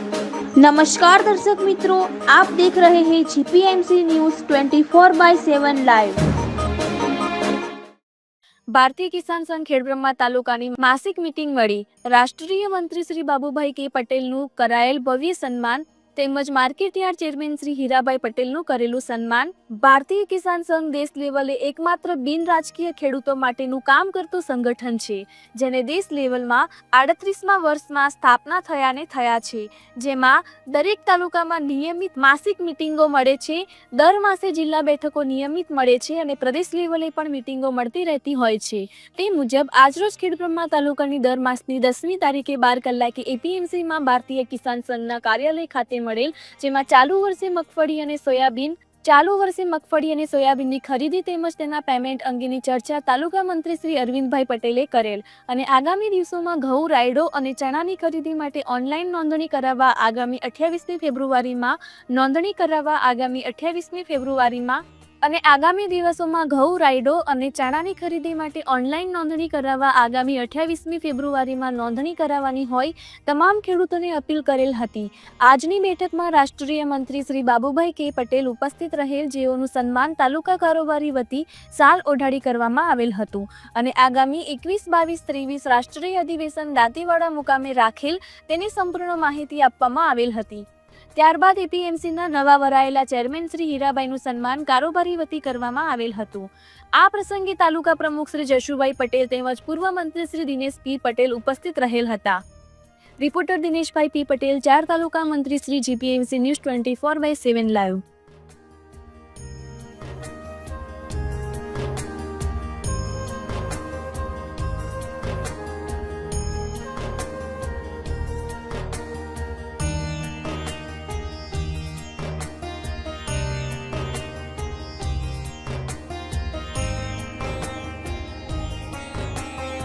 નમસ્કાર દર્શક મિત્રો આપ દેખ રહે હે GPMC news 24 by seven live Bharatiya Kisan Sangh Khedbrahma તાલુકાની માસિક મીટિંગ મળી રાષ્ટ્રીય મંત્રી શ્રી બાબુભાઈ કે પટેલનું કરાયેલ ભવ્ય સન્માન તેમજ માર્કેટયાર્ડ ચેરમેન શ્રી હીરાભાઈ પટેલનું કરેલું સન્માન ભારતીય કિસાન સંઘ દેશ લેવલે એકમાત્ર બિન રાજકીય ખેડૂતો માટેનું કામ કરતું સંગઠન છે, જેને દેશ લેવલમાં આડત્રીસમાં વર્ષમાં સ્થાપના થયાને થયા છે, જેમાં દરેક તાલુકામાં નિયમિત માસિક મિટિંગો મળે છે, દર માસે જિલ્લા બેઠકો નિયમિત મળે છે અને પ્રદેશ લેવલે પણ મિટિંગો મળતી રહેતી હોય છે. તે મુજબ આજરોજ ખેડબ્રહ્મા તાલુકાની દર માસની દસમી તારીખે બાર કલાકે એપીએમસીમાં ભારતીય કિસાન સંઘના કાર્યાલય ખાતે મળેલ, જેમાં ચાલુ વર્ષે મગફળી અને સોયાબીન, ચાલુ વર્ષે મગફળી અને સોયાબીનની ખરીદી તેમજ તેના પેમેન્ટ અંગેની ચર્ચા તાલુકા મંત્રી શ્રી અરવિંદભાઈ પટેલે કરેલ અને આગામી દિવસોમાં ઘઉં, રાયડો અને ચણાની ખરીદી માટે ઓનલાઈન નોંધણી કરાવવા આગામી અઠ્યાવીસમી ફેબ્રુઆરીમાં નોંધણી કરાવવા આગામી અઠ્યાવીસમી ફેબ્રુઆરીમાં અને આગામી દિવસોમાં ઘઉં, રાયડો અને ચણાની ખરીદી માટે ઓનલાઈન નોંધણી કરાવવા આગામી અઠ્યાવીસમી ફેબ્રુઆરીમાં નોંધણી કરાવવાની હોય, તમામ ખેડૂતોને અપીલ કરેલ હતી. આજની બેઠકમાં રાષ્ટ્રીય મંત્રી શ્રી બાબુભાઈ કે પટેલ ઉપસ્થિત રહેલ, જેઓનું સન્માન તાલુકા કારોબારી વતી સાલ ઓઢાડી કરવામાં આવેલ હતું. અને આગામી એકવીસ, બાવીસ, ત્રેવીસ રાષ્ટ્રીય અધિવેશન દાંતીવાડા મુકામે રાખેલ, તેની સંપૂર્ણ માહિતી આપવામાં આવેલ હતી. ત્યારબાદ એપીએમસીના નવા વરાયેલા ચેરમેન શ્રી હીરાબાઈનું સન્માન કારોબારી વતી કરવામાં આવેલ હતું. આ પ્રસંગે તાલુકા પ્રમુખ શ્રી જશુભાઈ પટેલ તેમજ પૂર્વ મંત્રી શ્રી દિનેશ પી પટેલ ઉપસ્થિત રહેલ હતા. રિપોર્ટર દિનેશભાઈ પી પટેલ, ચાર તાલુકા મંત્રી Shri GPMC news twenty four by seven live.